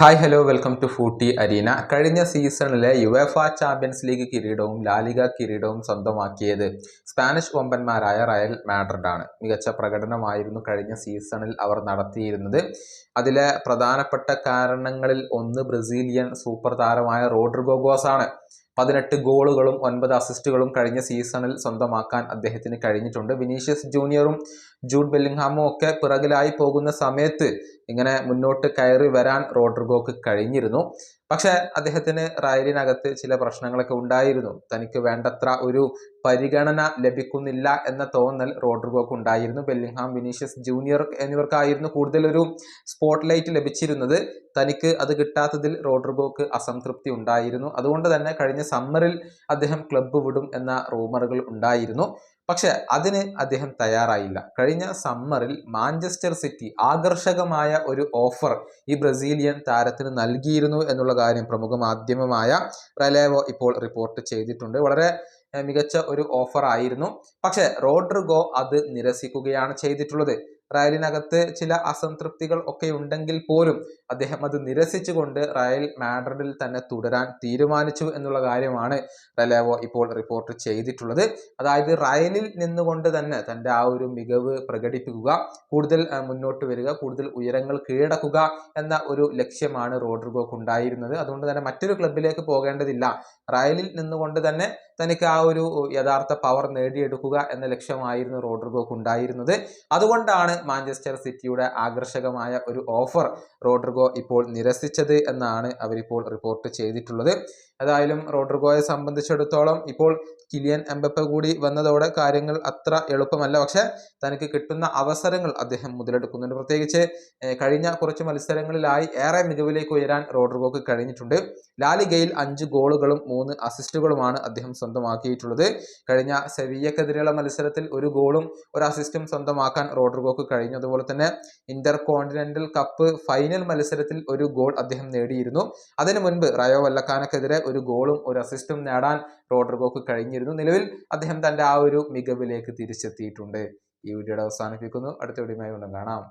Hi hello welcome to footy arena കഴിഞ്ഞ സീസണിലെ UEFA champions league കിരീടവും ലാലിക കിരീടവും സ്വന്തമാക്കിയത് സ്പാനിഷ് വമ്പന്മാരായ റയൽ മാഡ്രിഡ് ആണ്. മികച്ച പ്രകടനമായിരുന്നു കഴിഞ്ഞ സീസണിൽ അവർ നടത്തിയിരുന്നത്. അതിലെ പ്രധാനപ്പെട്ട കാരണങ്ങളിൽ ഒന്ന് ബ്രസീലിയൻ സൂപ്പർ താരമായ റോഡ്രിഗോഗോസ് ആണ്. പതിനെട്ട് ഗോളുകളും ഒൻപത് അസിസ്റ്റുകളും കഴിഞ്ഞ സീസണിൽ സ്വന്തമാക്കാൻ അദ്ദേഹത്തിന് കഴിഞ്ഞിട്ടുണ്ട്. വിനീഷ്യസ് ജൂനിയറും ജൂഡ് ബെല്ലിംഗ്ഹാമും ഒക്കെ പിറകിലായി പോകുന്ന സമയത്ത് ഇങ്ങനെ മുന്നോട്ട് കയറി വരാൻ റോഡ്രിഗോക്ക് കഴിഞ്ഞിരുന്നു. പക്ഷെ അദ്ദേഹത്തിന് റയലിനകത്ത് ചില പ്രശ്നങ്ങളൊക്കെ ഉണ്ടായിരുന്നു. തനിക്ക് വേണ്ടത്ര ഒരു പരിഗണന ലഭിക്കുന്നില്ല എന്ന തോന്നൽ റോഡ്രിഗോക്ക് ഉണ്ടായിരുന്നു. ബെല്ലിംഗ്ഹാം വിനീഷ്യസ് ജൂനിയർ എന്നിവർക്കായിരുന്നു കൂടുതലൊരു ഒരു സ്പോട്ട് ലൈറ്റ് ലഭിച്ചിരുന്നത്. തനിക്ക് അത് കിട്ടാത്തതിൽ റോഡ്രിഗോക്ക് അസംതൃപ്തി ഉണ്ടായിരുന്നു. അതുകൊണ്ട് തന്നെ കഴിഞ്ഞ സമ്മറിൽ അദ്ദേഹം ക്ലബ്ബ് വിടും എന്ന റൂമറുകൾ ഉണ്ടായിരുന്നു. പക്ഷെ അതിന് അദ്ദേഹം തയ്യാറായില്ല. കഴിഞ്ഞ സമ്മറിൽ മാഞ്ചസ്റ്റർ സിറ്റി ആകർഷകമായ ഒരു ഓഫർ ഈ ബ്രസീലിയൻ താരത്തിന് നൽകിയിരുന്നു എന്നുള്ള കാര്യം പ്രമുഖ മാധ്യമമായ റലേവോ ഇപ്പോൾ റിപ്പോർട്ട് ചെയ്തിട്ടുണ്ട്. വളരെ മികച്ച ഒരു ഓഫർ ആയിരുന്നു. പക്ഷേ റോഡ്രിഗോ അത് നിരസിക്കുകയാണ് ചെയ്തിട്ടുള്ളത്. റയലിനകത്ത് ചില അസംതൃപ്തികൾ ഒക്കെ ഉണ്ടെങ്കിൽ പോലും അദ്ദേഹം അത് നിരസിച്ചുകൊണ്ട് റയൽ മാഡ്രിഡിൽ തന്നെ തുടരാൻ തീരുമാനിച്ചു എന്നുള്ള കാര്യമാണ് റലേവോ ഇപ്പോൾ റിപ്പോർട്ട് ചെയ്തിട്ടുള്ളത്. അതായത് റയലിൽ നിന്നുകൊണ്ട് തന്നെ തന്റെ ആ ഒരു മികവ് പ്രകടിപ്പിക്കുക കൂടുതൽ മുന്നോട്ട് വരിക കൂടുതൽ ഉയരങ്ങൾ കീഴടക്കുക എന്ന ഒരു ലക്ഷ്യമാണ് റോഡ്രിഗോക്ക് ഉണ്ടായിരുന്നത്. അതുകൊണ്ട് തന്നെ മറ്റൊരു ക്ലബിലേക്ക് പോകേണ്ടതില്ല. റയലിൽ നിന്നുകൊണ്ട് തന്നെ തനിക്ക് ആ ഒരു യഥാർത്ഥ പവർ നേടിയെടുക്കുക എന്ന ലക്ഷ്യമായിരുന്നു റോഡ്രിഗോക്ക് ഉണ്ടായിരുന്നത്. അതുകൊണ്ടാണ് മാഞ്ചസ്റ്റർ സിറ്റിയുടെ ആകർഷകമായ ഒരു ഓഫർ റോഡ്രിഗോ ഇപ്പോൾ നിരസിച്ചത് എന്നാണ് അവരിപ്പോൾ റിപ്പോർട്ട് ചെയ്തിട്ടുള്ളത്. ഏതായാലും റോഡ്രിഗോയെ സംബന്ധിച്ചിടത്തോളം ഇപ്പോൾ കിലിയൻ എംബപ്പ കൂടി വന്നതോടെ കാര്യങ്ങൾ അത്ര എളുപ്പമല്ല. പക്ഷെ തനിക്ക് കിട്ടുന്ന അവസരങ്ങൾ അദ്ദേഹം മുതലെടുക്കുന്നുണ്ട്. പ്രത്യേകിച്ച് കഴിഞ്ഞ കുറച്ച് മത്സരങ്ങളിലായി ഏറെ മികവിലേക്ക് ഉയരാൻ റോഡ്രിഗോക്ക് കഴിഞ്ഞിട്ടുണ്ട്. ലാലിഗയിൽ അഞ്ച് ഗോളുകളും മൂന്ന് അസിസ്റ്റുകളുമാണ് അദ്ദേഹം സ്വന്തമാക്കിയിട്ടുള്ളത്. കഴിഞ്ഞ സെവിയക്കെതിരെയുള്ള മത്സരത്തിൽ ഒരു ഗോളും ഒരു അസിസ്റ്റും സ്വന്തമാക്കാൻ റോഡ്രിഗോക്ക് കഴിഞ്ഞു അതുപോലെ തന്നെ ഇന്റർ കോണ്ടിനെന്റൽ കപ്പ് ഫൈനൽ മത്സരത്തിൽ ഒരു ഗോൾ അദ്ദേഹം നേടിയിരുന്നു. അതിനു മുൻപ് റയോ വല്ലക്കാനക്കെതിരെ ഒരു ഗോളും ഒരു അസിസ്റ്റും നേടാൻ റോഡ്രിഗോക്ക് കഴിഞ്ഞിരുന്നു. നിലവിൽ അദ്ദേഹം തന്റെ ആ ഒരു മികവിലേക്ക് തിരിച്ചെത്തിയിട്ടുണ്ട്. ഈ വീഡിയോയുടെ അവസാനിപ്പിക്കുന്നു. അടുത്ത വീഡിയോയുമായി വീണ്ടും കാണാം.